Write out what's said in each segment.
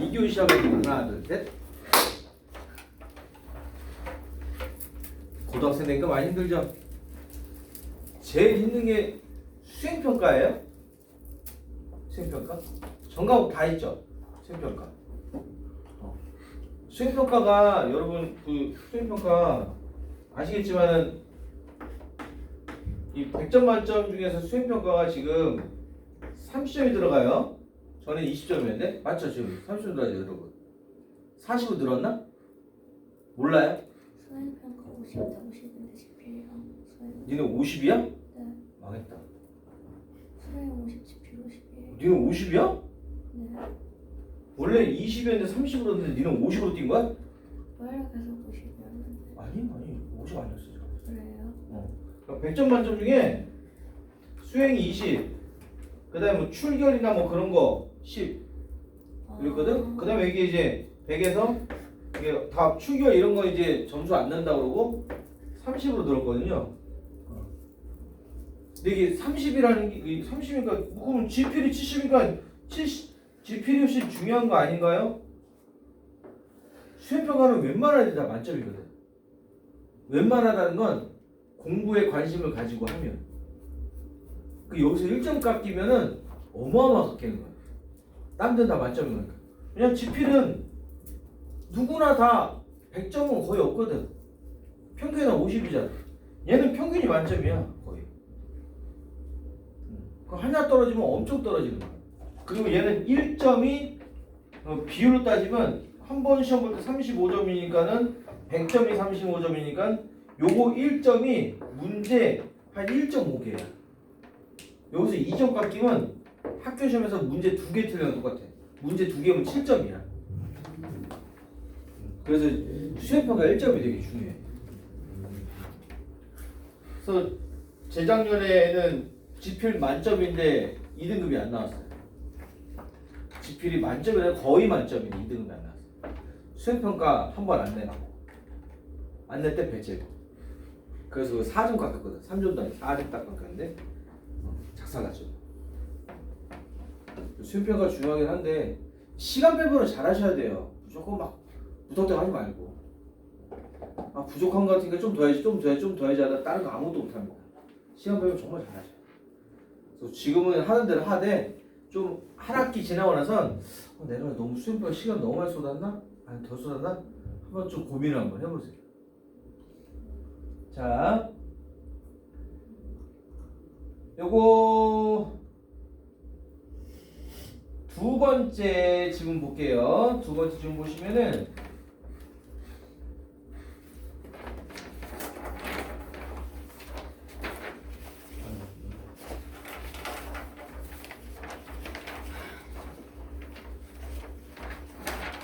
이교 시작하면 하나 둘 셋. 고등학생 되니까 많이 힘들죠. 제일 힘든 게 수행평가예요. 수행평가? 전과목 다 있죠. 수행평가. 어. 수행평가가 여러분 그 수행평가 아시겠지만은 이 100점 만점 중에서 수행평가가 지금 30점이 들어가요. 전에 20점이었는데 맞죠 지금 30점 들어가죠 여러분. 40으로 늘었나? 몰라요? 수행평가 50대 50인데 지필이랑 수행 니는 50이야? 네 망했다. 수행 50 지필 50이에요 니는 50이야? 네 원래 20이었는데 30으로 했는데 니는 50으로 뛴 거야? 원래 계속 50이었는데 아니 아니 50 아니었어 지금. 그래요? 그러니까 100점 만점 중에 수행이 20, 그 다음에 뭐 출결이나 뭐 그런 거 10 이랬거든. 그 다음에 이게 이제 100에서 이게 다 출결 이런 거 이제 점수 안 난다 그러고 30으로 늘었거든요. 어. 근데 이게 30이라는 게 30이니까 그러면 지필이 70이니까 70 지필이 훨씬 중요한 거 아닌가요? 수행평가는 애들 다 만점이거든. 웬만하다는 건 공부에 관심을 가지고 하면 그 여기서 1점 깎이면은 어마어마하게 깎이는 거야. 딴 데는 다 만점인 거니까. 그냥 지필은 누구나 다 100점은 거의 없거든. 평균은 50이잖아. 얘는 평균이 만점이야 거의. 그 하나 떨어지면 엄청 떨어지는 거야. 그리고 얘는 1점이 어, 비율로 따지면 한 번 시험 볼 때 35점이니까는 100점이 35점이니까 요거 1점이 문제 한 1.5개야. 여기서 2점 깎이면 학교 시험에서 문제 두개거 똑같아. 문제 두 개면 7점이야. 그래서 수행평가 1점이 되게 중요해. 그래서 재작년에는 지필 만점인데 2등급이 안 나왔어요. 지필이 만점이라 거의 만점인데 2등급이 안 나왔어요. 수행평가 한 번 안 내라고. 안 낼 때 배제고. 그래서 4점 깎았거든. 3점도 아니고 4점 딱 깎았는데 어, 작살났죠. 수행평가 중요하긴 한데 시간 배분을 잘 하셔야 돼요. 무조건 막 무턱대고 하지 말고. 아 부족한 거 같으니까 좀 더 해야지 좀 더 해야지 좀 더 해야지 하다 다른 거 아무것도 못합니다. 시간 배분 정말 잘하셔요. 그래서 지금은 하는 대로 하되 좀 한 학기 지나고 나선 어, 내가 너무 수행평가 시간 너무 많이 쏟았나? 아니 더 쏟았나? 한번 좀 고민을 한번 해보세요. 자, 요거 두 번째 지문 볼게요. 두 번째 지문 보시면은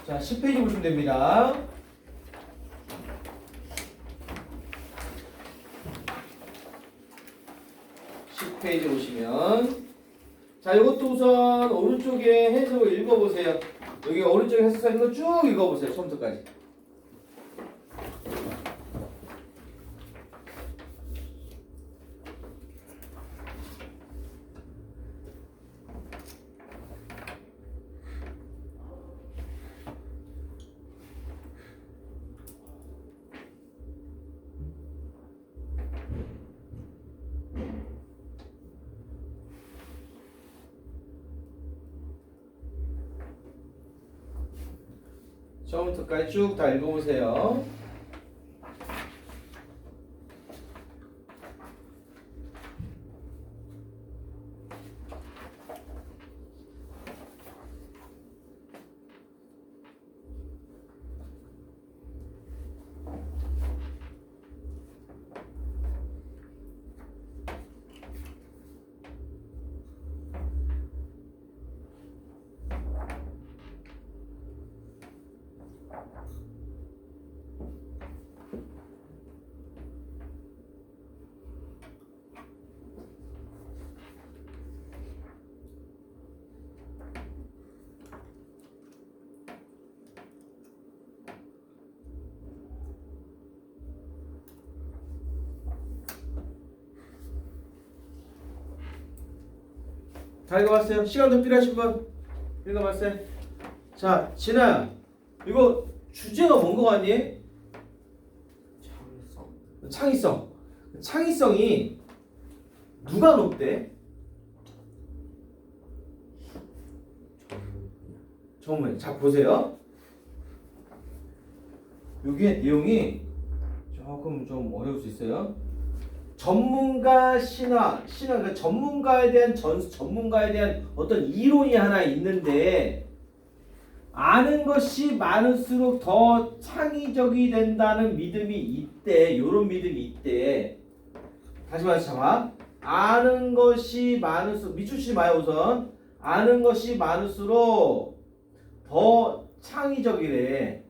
자, 10페이지 보시면 됩니다. 10페이지 보시면 자 이것도 우선 오른쪽에 해석을 읽어보세요. 여기 오른쪽에 해석 있는 거 쭉 읽어보세요 처음부터까지 처음부터까지 쭉 다 읽어보세요 다 읽어봤어요? 시간 더 필요하신 분? 읽어봤어요? 자, 진아, 이거 주제가 뭔 거 같니? 창의성 창의성. 창의성이 누가 높대? 정말 자 보세요. 여기에 내용이 조금 좀 어려울 수 있어요. 전문가 신화, 신화 그러니까 전문가에 대한 전 전문가에 대한 어떤 이론이 하나 있는데 아는 것이 많을수록 더 창의적이 된다는 믿음이 있대. 이런 믿음이 있대. 다시 말해서 잡아. 아는 것이 많을수록 미추지 마요 우선. 아는 것이 많을수록 더 창의적이래.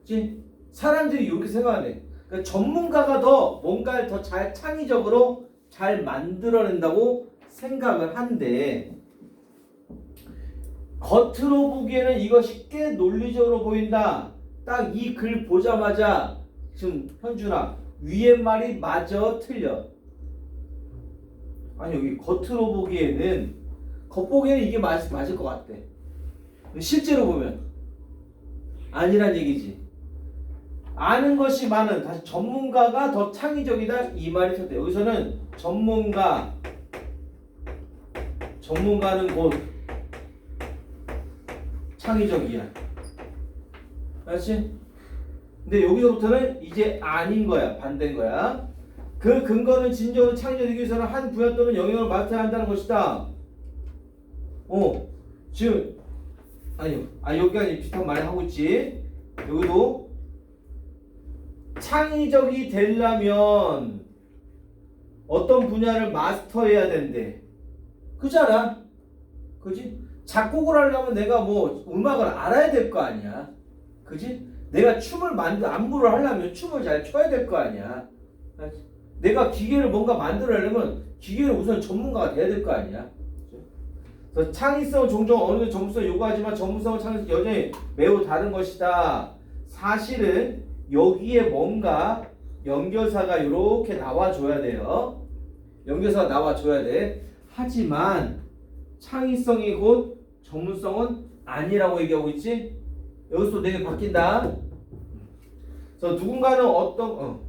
그치? 사람들이 이렇게 생각하네. 그러니까 전문가가 더 뭔가를 더 잘 창의적으로 잘 만들어낸다고 생각을 한대. 겉으로 보기에는 이것이 꽤 논리적으로 보인다. 딱 이 글 보자마자 지금 현준아 위에 말이 맞아 틀려. 아니 여기 겉으로 보기에는 겉보기에는 이게 맞, 맞을 것 같대. 실제로 보면 아니란 얘기지. 아는 것이 많은 다시 전문가가 더 창의적이다 이 말이 섰대. 여기서는 전문가 전문가는 곧 창의적이야. 알았지? 근데 여기서부터는 이제 아닌 거야. 반대인 거야. 그 근거는 진정으로 창의적이기 위해서는 한 분야 또는 영역을 맡아야 한다는 것이다. 어, 지금 아니요, 아 여기가 비슷한 말을 하고 있지. 여기도 창의적이 되려면 어떤 분야를 마스터해야 된대. 그잖아. 그지? 작곡을 하려면 내가 뭐 음악을 알아야 될 거 아니야. 그지? 내가 춤을 만들 안무를 하려면 춤을 잘 춰야 될 거 아니야. 내가 기계를 뭔가 만들어내려면 기계를 우선 전문가가 돼야 될 거 아니야. 그래서 창의성 종종 어느 정도 전문성 요구하지만 전문성과 창의성 여전히 매우 다른 것이다. 사실은 여기에 뭔가 연결사가 이렇게 나와줘야 돼요. 연결사가 나와줘야 돼. 하지만 창의성이 곧 전문성은 아니라고 얘기하고 있지. 여기서 되게 바뀐다. 그래서 누군가는 어떤 어.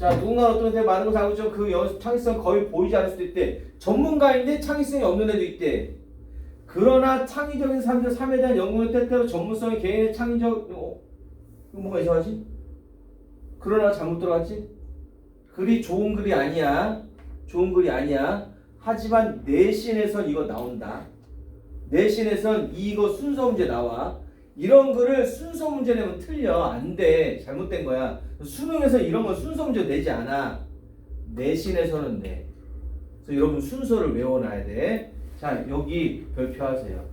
자, 누군가 어떤 데 많은 것을 알고 있지만 그 연- 창의성 거의 보이지 않을 수도 있대. 전문가인데 창의성이 없는 애도 있대. 그러나 창의적인 삶의 삶에 대한 연구는 때때로 전문성이 개인의 창의적 어, 뭐가 이상하지? 그러나 잘못 들어갔지? 글이 좋은 글이 아니야. 좋은 글이 아니야. 하지만 내신에선 이거 나온다. 내신에선 이거 순서 문제 나와. 이런 글을 순서 문제 내면 틀려. 안 돼. 잘못된 거야. 수능에서 이런 건 순서 문제 내지 않아. 내신에서는 내. 그래서 여러분 순서를 외워놔야 돼. 자, 여기 별표하세요.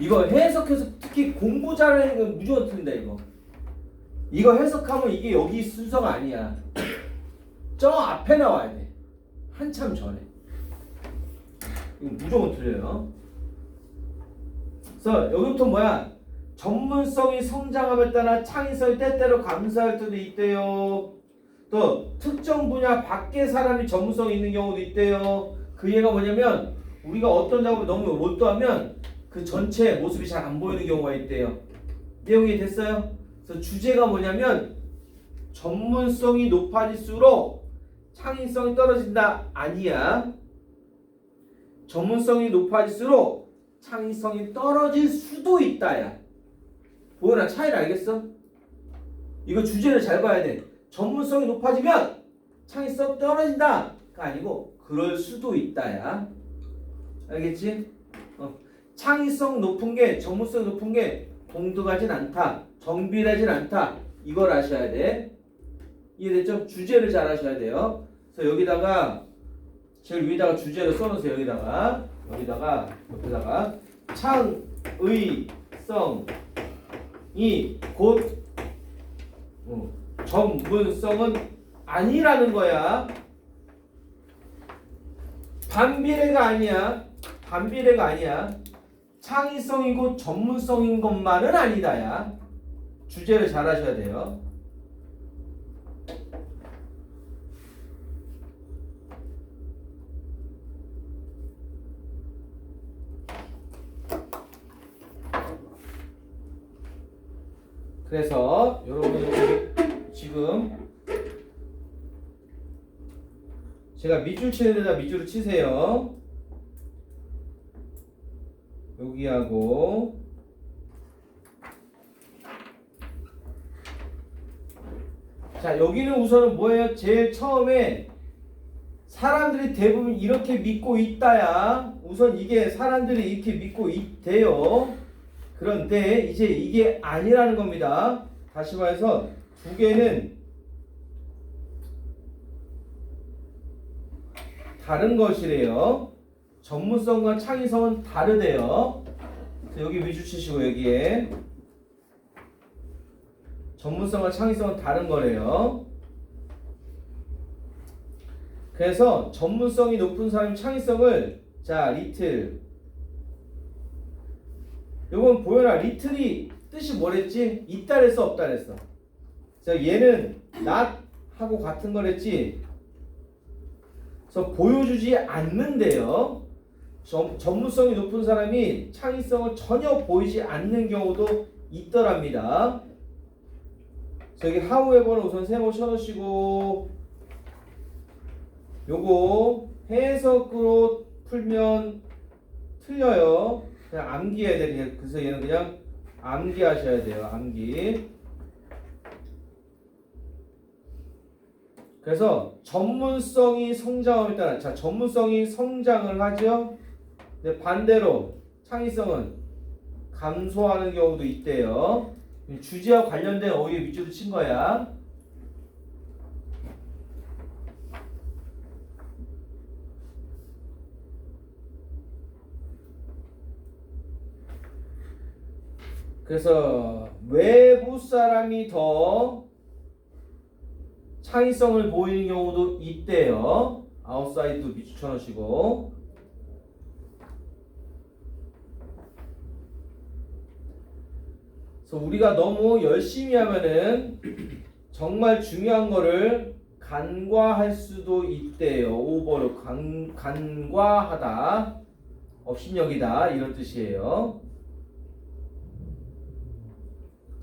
이거 해석해서 특히 공부 잘하는 건 무조건 틀린다 이거. 이거 해석하면 이게 여기 순서가 아니야. 저 앞에 나와야 돼. 한참 전에. 이거 무조건 틀려요. 그래서 여기부터 뭐야? 전문성이 성장함에 따라 창의성이 때때로 감소할 때도 있대요. 또 특정 분야 밖에 사람이 전문성이 있는 경우도 있대요. 그 얘가 뭐냐면 우리가 어떤 작업을 너무 몰두하면 그 전체 모습이 잘 안 보이는 경우가 있대요. 내용이 됐어요? 그래서 주제가 뭐냐면 전문성이 높아질수록 창의성이 떨어진다 아니야. 전문성이 높아질수록 창의성이 떨어질 수도 있다야. 보현아 차이를 알겠어? 이거 주제를 잘 봐야 돼. 전문성이 높아지면 창의성 떨어진다가 아니고 그럴 수도 있다야. 알겠지? 어. 창의성 높은 게 전문성 높은 게 동등하진 않다. 정비하진 않다. 이걸 아셔야 돼. 이해됐죠? 주제를 잘 아셔야 돼요. 그래서 여기다가 제일 위에다가 주제를 써놓으세요. 여기다가 여기다가 옆에다가 창의성 이곧 어, 전문성은 아니라는 거야. 반비례가 아니야. 반비례가 아니야. 창의성이고 전문성인 것만은 아니다야. 주제를 잘 하셔야 돼요. 그래서 여러분들 지금 제가 밑줄 치는 데다 밑줄을 치세요. 여기하고 자 여기는 우선은 뭐예요? 제일 처음에 사람들이 대부분 이렇게 믿고 있다야 우선 이게 사람들이 이렇게 믿고 있대요 그런데 이제 이게 아니라는 겁니다. 다시 말해서 두 개는 다른 것이래요. 전문성과 창의성은 다르대요. 자, 여기 위주 치시고 여기에. 전문성과 창의성은 다른 거래요. 그래서 전문성이 높은 사람이 창의성을 자 리틀 요건 보여라. 리틀이 뜻이 뭐랬지? 있다 그랬어 없다 그랬어? 자 얘는 not 하고 같은 거랬지? 그래서 보여주지 않는데요. 전, 전문성이 높은 사람이 창의성을 전혀 보이지 않는 경우도 있더랍니다. 저기 however는 우선 세모 쳐놓으시고 요거 해석으로 풀면 틀려요. 그냥 암기해야 돼. 그냥 그래서 얘는 그냥 암기하셔야 돼요. 암기. 그래서 전문성이 성장함에 따라 자 전문성이 성장을 하죠. 근데 반대로 창의성은 감소하는 경우도 있대요. 주제와 관련된 어휘의 밑줄을 친 거야. 그래서 외부 사람이 더 창의성을 보이는 경우도 있대요. 아웃사이드 밑줄 쳐놓으시고 그래서 우리가 너무 열심히 하면은 정말 중요한 거를 간과할 수도 있대요. 오버로 간, 간과하다, 업신여기다 이런 뜻이에요.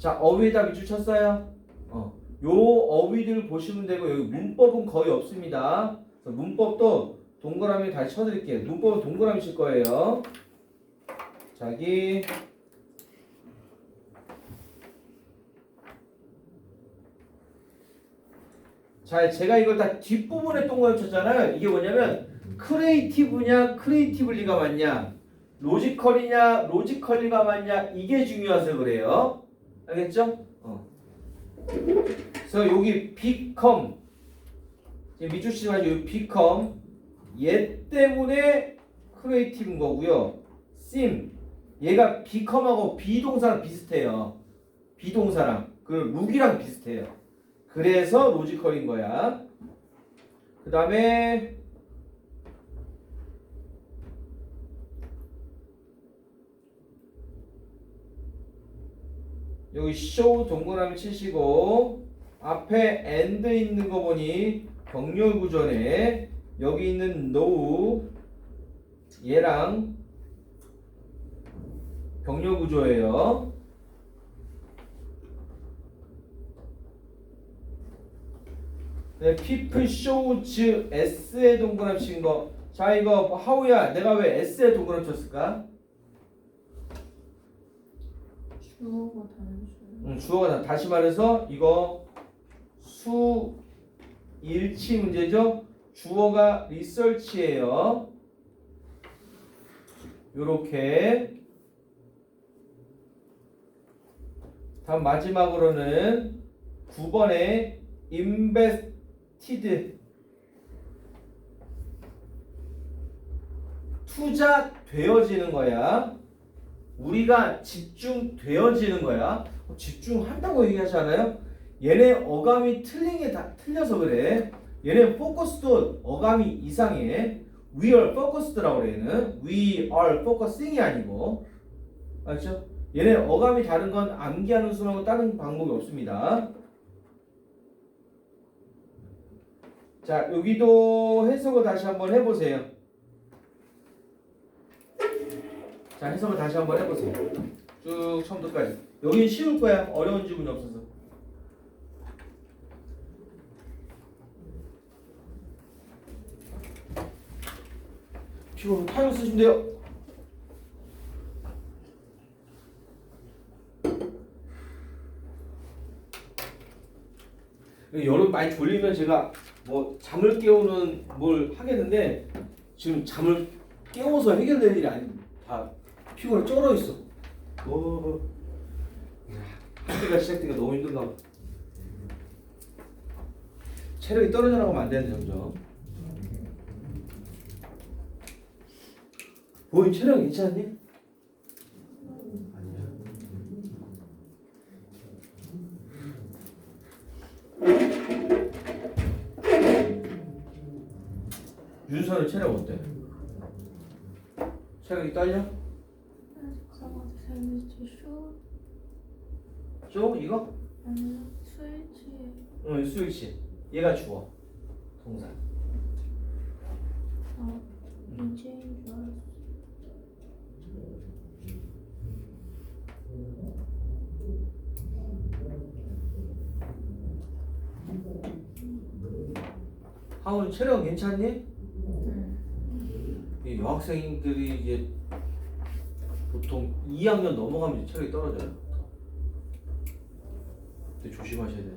자 어휘에다 밑줄 쳤어요. 어, 요 어휘들 보시면 되고 여기 문법은 거의 없습니다. 문법도 동그라미 다시 쳐드릴게요. 문법은 동그라미 칠 거예요. 자기 자, 제가 이걸 다 뒷부분에 동그라미 쳤잖아요. 이게 뭐냐면 크리에이티브냐, 크리에이티블리가 맞냐, 로지컬이냐, 로지컬리가 맞냐 이게 중요해서 그래요. 알겠죠? 어. 그래서 여기 become 밑줄 치지 마시고 여기 become 얘 때문에 크리에이티브인 거고요. sim 얘가 become하고 비동사랑 비슷해요. 비동사랑 그 룩이랑 비슷해요. 그래서 로지컬인 거야. 그 다음에 여기 show 동그라미 치시고 앞에 and 있는 거 보니 병렬 구조네. 여기 있는 no 얘랑 병렬 구조예요. 네, people shows s에 동그라미 친 거. 자 이거 하우야 내가 왜 s에 동그라미 쳤을까? 주어가 단수. 음, 주어가 다- 다시 말해서 이거 수 일치 문제죠. 주어가 리서치예요. 요렇게 다음 마지막으로는 9번에 invested 투자되어지는 거야. 우리가 집중되어지는 거야. 어, 집중한다고 얘기하잖아요. 얘네 어감이 틀린 게 다 틀려서 그래. 얘네 포커스도 어감이 이상해. We are focused라고 그래 얘는. We are focusing이 아니고. 맞죠? 얘네 어감이 다른 건 암기하는 수하고 다른 방법이 없습니다. 자, 여기도 해석을 다시 한번 해보세요. 자, 해석을 다시 한번 해보세요. 쭉 처음부터까지. 여긴 쉬울 거야. 어려운 지문이 없어서. 피고 타임 쓰시면 돼요. 여름 많이 졸리면 제가 뭐 잠을 깨우는 뭘 하겠는데 지금 잠을 깨워서 해결될 일이 아닙니다. 다 피곤에 쩔어 있어. 뭐 학기가 시작되기가 너무 봐. 체력이 떨어져 나가면 안 되는데 점점. 보인 체력 괜찮니? 윤서는 체력 어때? 체력이 떨려? 잠깐만 스위치 쇼 쇼 이거? 아니 스위치 응 스위치. 얘가 주어. 동사. 줄 알았어 하우는 체력 괜찮니? 응이 여학생들이 이제 보통 2학년 넘어가면 이제 체력이 떨어져요. 근데 조심하셔야 돼.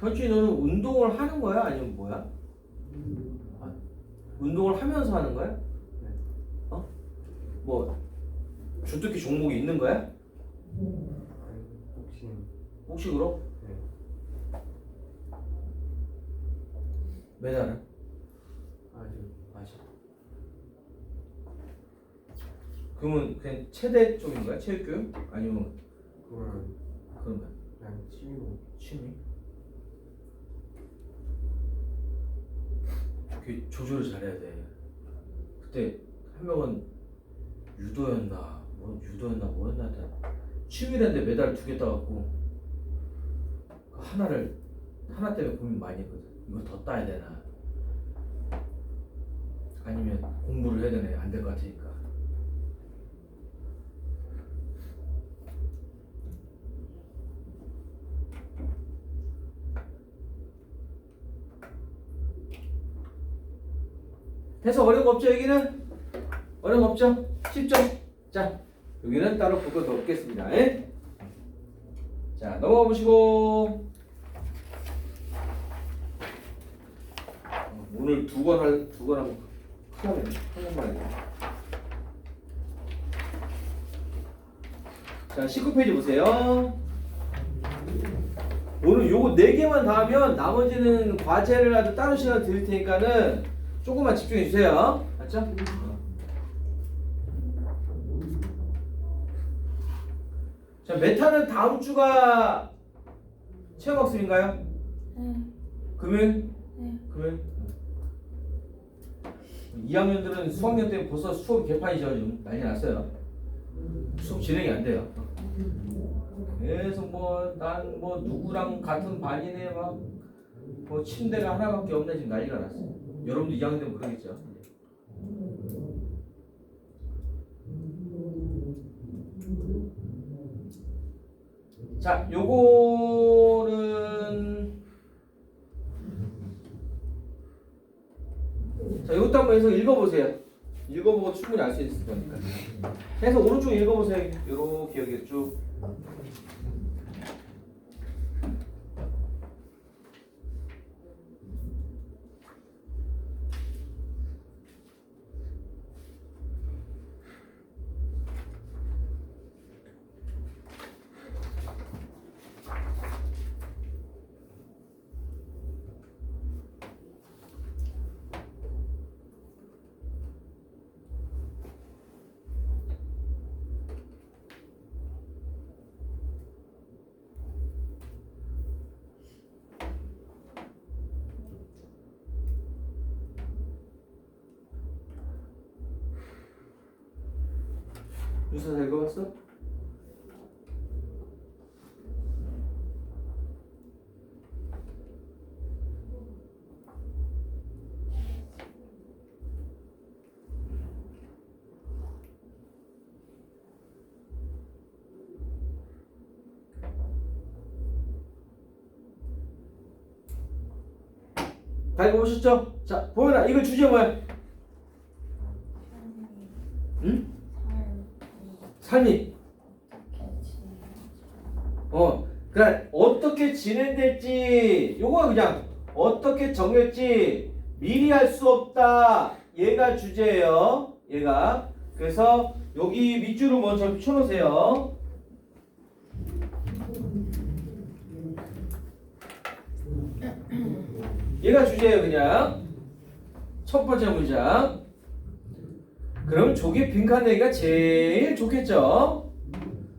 현준이 너는 운동을 하는 거야? 아니면 뭐야? 아, 운동을 하면서 하는 거야? 어? 뭐 주특기 종목이 있는 거야? 혹시 복식으로? 네. 메달은? 아직 맞아. 그러면 그냥 체대 쪽인 거야? 체육교육? 아니면 그걸 그런 거야? 그냥 취미로 취미? 그 조절을 잘해야 돼. 그때 한 명은 유도였나, 뭐 유도였나, 뭐였나 하여튼 취미랜데 메달 두 개 따갖고 그 하나를 하나 때문에 고민 많이 했거든. 이거 더 따야 되나? 아니면 공부를 해야 되나? 안될 것 같으니까. 해서 어려운 거 없죠 여기는? 어려운 거 없죠? 쉽죠? 자 여기는 따로 볼 것도 없겠습니다 예? 자 넘어가 보시고 어, 오늘 두 권 할 두 권 하고 큰일 나네 큰일 나네 자 19페이지 보세요 오늘 요거 네 개만 다 하면 나머지는 과제를 아주 따로 시간 드릴 테니까는 조금만 집중해 주세요. 맞죠? 자, 메타는 다음 주가 체험 학습인가요? 네 금요일? 네. 금요일? 2학년들은 수학년 때문에 벌써 수업 개판이죠. 지금 난리 났어요. 수업 진행이 안 돼요. 계속 뭐 난 뭐 누구랑 같은 반이네 막 뭐 침대가 하나밖에 없네 지금 난리가 났어. 여러분도 2학년 되면 그러겠죠. 자, 요거는 자, 이것도 한번 해서 읽어보세요. 읽어보고 충분히 알 수 있을 거니까. 해서 오른쪽 읽어보세요. 요렇게 여기 쭉. 다 읽어보셨죠? 자, 보현아, 이거 주제 뭐야? 응? 삶이 어, 그러니까 어떻게 진행될지 요거 그냥 어떻게 정했지 미리 할 수 없다. 얘가 주제예요. 얘가 그래서 여기 밑줄을 먼저 쳐놓으세요. 얘가 주제예요, 그냥 첫 번째 문장. 그럼 조기 빈칸 내기가 제일 좋겠죠.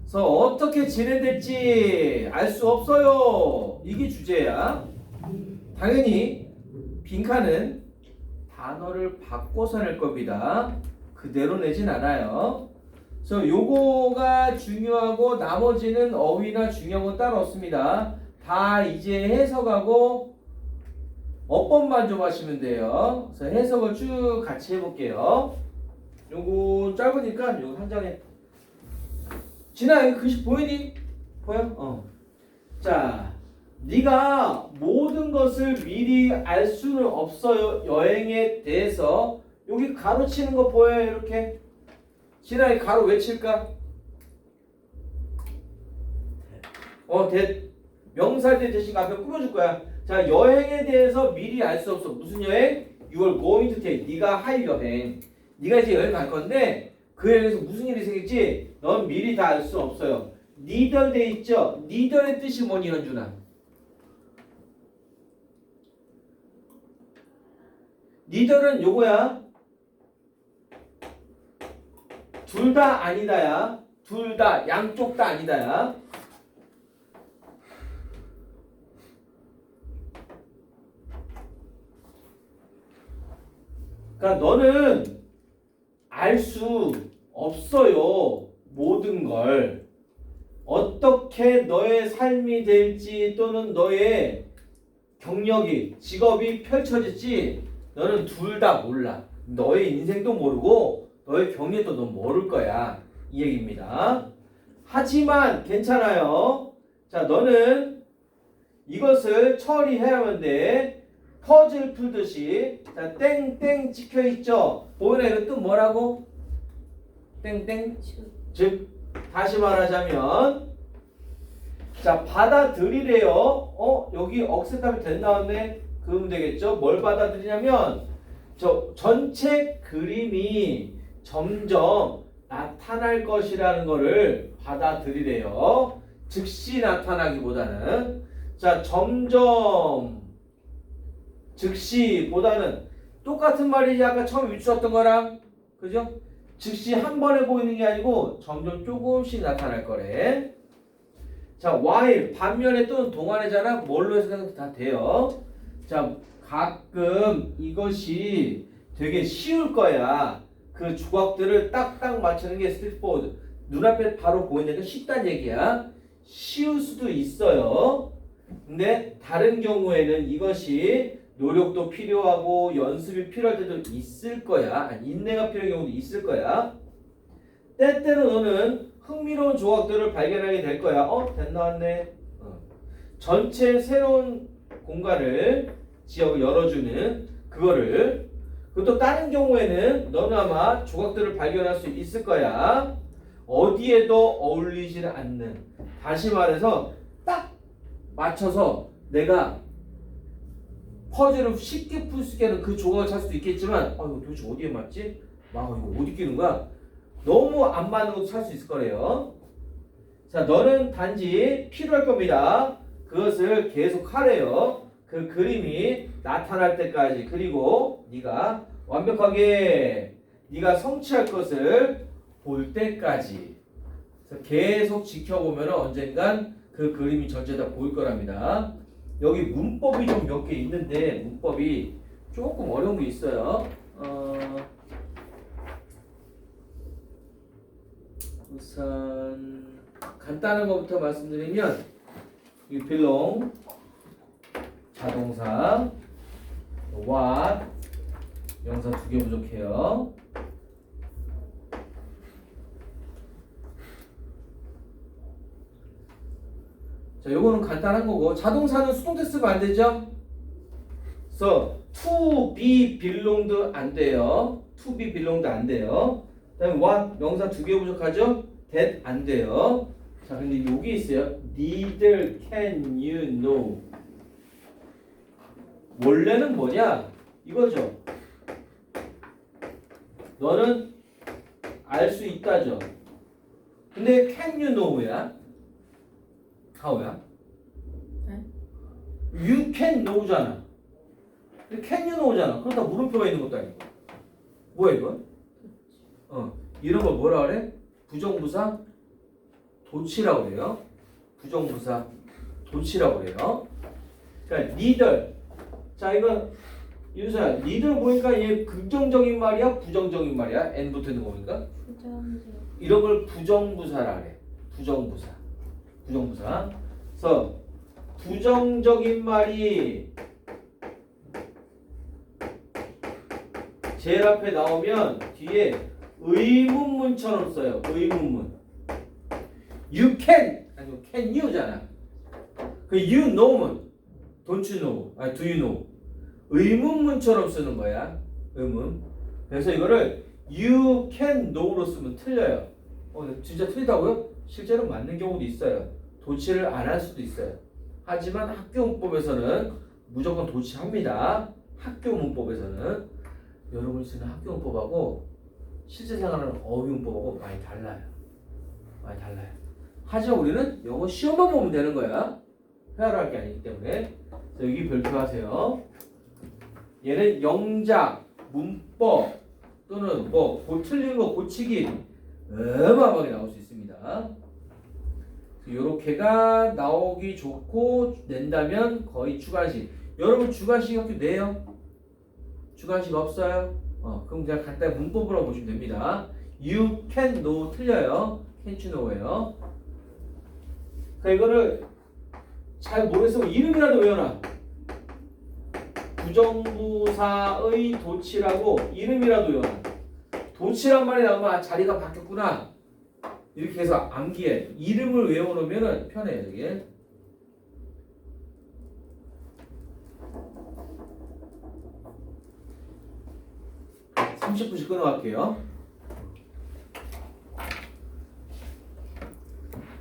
그래서 어떻게 진행될지 알 수 없어요. 이게 주제야. 당연히 빈칸은 단어를 바꿔서 낼 겁니다. 그대로 내진 않아요. 그래서 요거가 중요하고 나머지는 어휘나 중요한 건 따로 없습니다. 다 이제 해석하고 어법만 좀 하시면 돼요. 그래서 해석을 쭉 같이 해볼게요. 요거 짧으니까 요거 한 장에 진아 이거 글씨 보이니? 보여? 어. 자, 네가 모든 것을 미리 알 수는 없어요. 여행에 대해서 여기 가로 치는 거 보여요? 이렇게. 진아 이 가로 왜 칠까? 어, 대 명사 대 대신 앞에 꾸며줄 거야. 자, 여행에 대해서 미리 알 수 없어. 무슨 여행? You are going to take. 네가 할 여행. 네가 이제 여행 갈 건데 그 여행에서 무슨 일이 생길지 넌 미리 다 알 수 없어요. 니덜 돼 있죠? 니덜의 뜻이 뭐니 현준아? 니덜은 요거야. 둘 다 아니다야. 둘 다 양쪽 다 아니다야. 그러니까 너는 알 수 없어요. 모든 걸. 어떻게 너의 삶이 될지 또는 너의 경력이, 직업이 펼쳐질지 너는 둘 다 몰라. 너의 인생도 모르고 너의 경력도 넌 모를 거야. 이 얘기입니다. 하지만 괜찮아요. 자, 너는 이것을 처리해야만 돼. 퍼즐 풀듯이 자, 땡땡 찍혀 있죠. 보이나 뜻 뭐라고? 땡땡 즉 다시 말하자면 자 받아들이래요. 어 여기 억세답이 된 나왔네. 그러면 되겠죠. 뭘 받아들이냐면 저 전체 그림이 점점 나타날 것이라는 거를 받아들이래요. 즉시 나타나기보다는 자 점점 즉시보다는 똑같은 말이지 아까 처음 위추었던 거랑 그죠? 즉시 한 번에 보이는 게 아니고 점점 조금씩 나타날 거래. 자, while 반면에 또는 동안이잖아. 뭘로 해서 다 돼요. 자, 가끔 이것이 되게 쉬울 거야. 그 조각들을 딱딱 맞추는 게 스트릿보드. 눈앞에 바로 보이니까 쉽다는 얘기야. 쉬울 수도 있어요. 근데 다른 경우에는 이것이 노력도 필요하고 연습이 필요할 때도 있을 거야. 인내가 필요한 경우도 있을 거야. 때때로 너는 흥미로운 조각들을 발견하게 될 거야. 어, 됐 나 왔네. 어. 전체 새로운 공간을 지역을 열어주는 그거를 그리고 또 다른 경우에는 너는 아마 조각들을 발견할 수 있을 거야. 어디에도 어울리지 않는 다시 말해서 딱 맞춰서 내가 퍼즐을 쉽게 풀 수 있게 하는 그 조각을 찾을 수도 있겠지만 아 이거 도대체 어디에 맞지? 아 이거 어디 끼는 거야? 너무 안 맞는 것도 찾을 수 있을 거래요. 자 너는 단지 필요할 겁니다. 그것을 계속 하래요. 그 그림이 나타날 때까지 그리고 네가 완벽하게 네가 성취할 것을 볼 때까지 계속 지켜보면 언젠간 그 그림이 전체 다 보일 거랍니다. 여기 문법이 좀 몇 개 있는데 문법이 조금 어려운 게 있어요. 어... 우선 간단한 것부터 말씀드리면 이 belong 자동사 what 명사 두 개 부족해요. 자, 요거는 간단한 거고 자동사는 수동태 쓰면 안 되죠? 그래서 to be belonged 안 돼요. to be belonged 안 돼요. 그다음에 what 명사 두 개 부족하죠? that 안 돼요. 자, 근데 여기 있어요. neither can you know. 원래는 뭐냐? 이거죠. 너는 알 수 있다죠. 근데 can you know야? How야? 네. you can know잖아. 근데 can you know잖아. 그러다 물음표가 있는 것도 아니고. 뭐야 이거? 어, 이런 걸 뭐라 그래? 부정부사 도치라고 그래요. 부정부사 도치라고 그래요. 그러니까 neither. 자 이거 윤서야, neither 보니까 얘 긍정적인 말이야, 부정적인 말이야? n 붙어 있는 거 보니까 부정적. 이런 걸 부정부사라 그래. 부정부사. 부정부사. 그래서 부정적인 말이 제일 앞에 나오면 뒤에 의문문처럼 써요. 의문문. You can 아니고 can you잖아. 그 you know면 don't you know? 아니 do you know? 의문문처럼 쓰는 거야. 의문. 그래서 이거를 you can know로 쓰면 틀려요. 어, 진짜 틀리다고요? 실제로 맞는 경우도 있어요. 도치를 안 할 수도 있어요. 하지만 학교 문법에서는 무조건 도치합니다. 학교 문법에서는 여러분이 쓰는 학교 문법하고 실제 생활하는 어휘 문법하고 많이 달라요. 많이 달라요. 하지만 우리는 영어 시험만 보면 되는 거야. 회화를 할 게 아니기 때문에. 여기 별표하세요. 얘는 영작, 문법 또는 뭐 고, 틀린 거 고치기 어마어마하게 나올 수 있습니다. 요렇게가 나오기 좋고 낸다면 거의 주관식. 여러분 주관식 학교 내요? 주관식 없어요? 어, 그럼 그냥 간단히 문법으로 보시면 됩니다. You can know 틀려요. can't you know예요. 그러니까 이거를 잘 모르겠으면 이름이라도 외워놔. 부정부사의 도치라고 이름이라도 외워놔. 도치란 말이 나오면 아, 자리가 바뀌었구나. 이렇게 해서 암기해. 이름을 외워놓으면 편해요, 이게. (30분씩) 끊어갈게요